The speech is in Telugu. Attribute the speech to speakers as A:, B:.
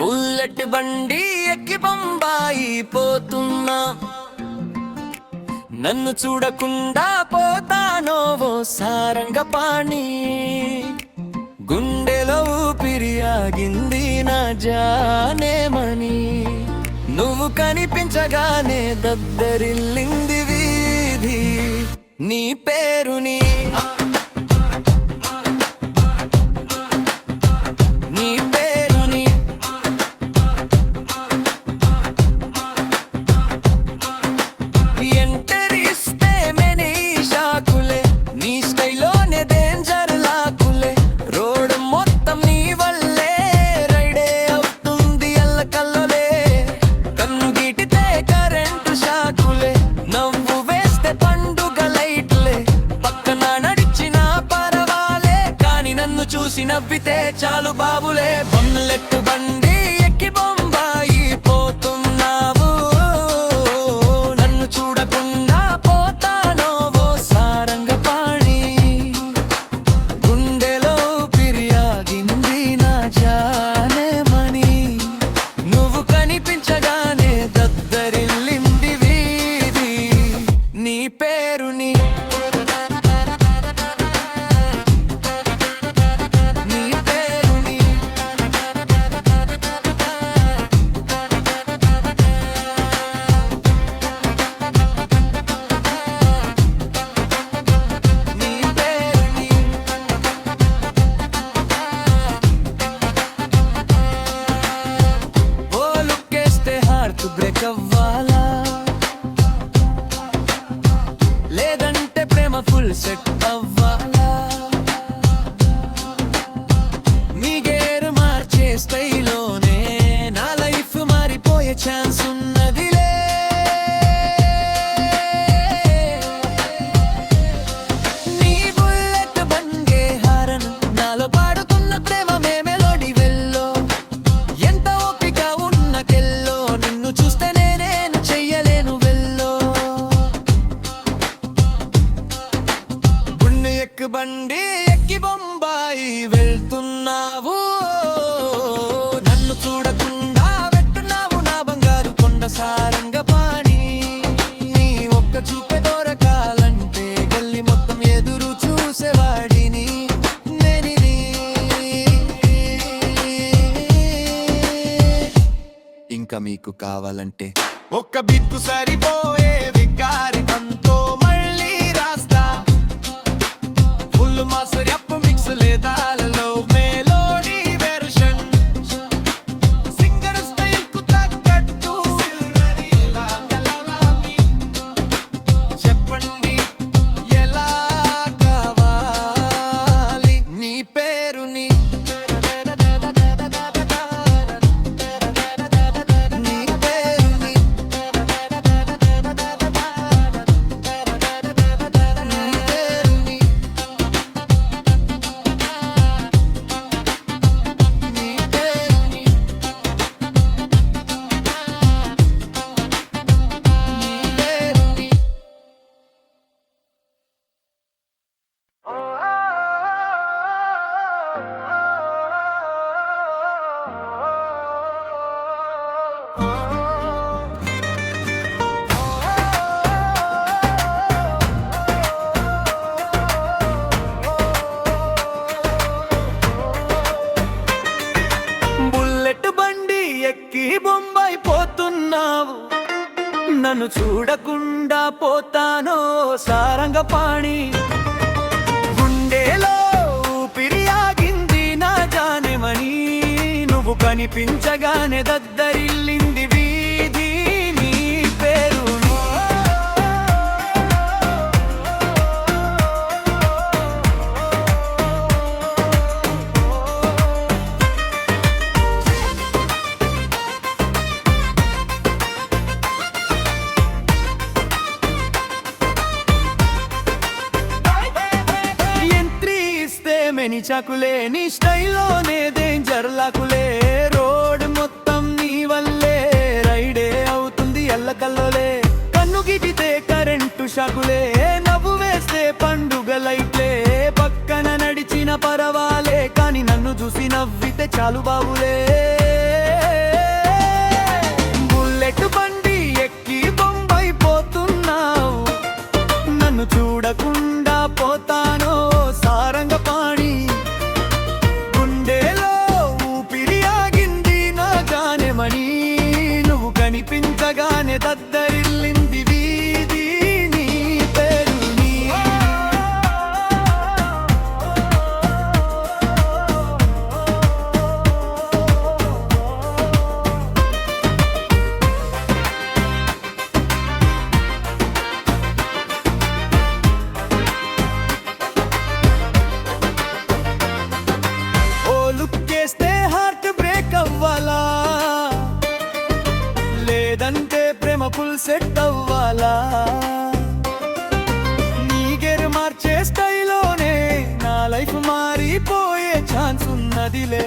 A: బుల్లెట్ బండి ఎక్కి బొంబాయి పోతున్నా. నన్ను చూడకుండా పోతానో ఓ సారంగ పాణి గుండెలో ఊపిరి ఆగింది నా జానేమని. నువ్వు కనిపించగానే దద్దరిల్లింది వీధి. నీ పేరుని చూసి నవ్వితే చాలు బాబులే. బొమ్మలెట్టు బండి. బ్రేక్ అవ్వాలా? లేదంటే ప్రేమ ఫుల్ సెట్ మీకు కావాలంటే. ఒక్క బిక్కు సరిపోయే వికారి పోతున్నావు. నన్ను చూడకుండా పోతానో సారంగపాణి. పాణి కనిపించగానే దద్దరిల్లింది వీధి నీ పేరు. ఎంట్రీ ఇస్తే మెని చాకులే నీ స్టైల్లోనే డేంజర్ లాకులే. చాకులే నవ్వు వేస్తే పండుగలైతే పక్కన నడిచిన పరవాలే కానీ నన్ను చూసి నవ్వితే చాలు బావులే. లేదంటే ప్రేమ ఫుల్ సెట్ అవ్వాలా? నీ గెరు మార్చే స్టైలోనే నా లైఫ్ మారిపోయే ఛాన్స్ ఉన్నదిలే.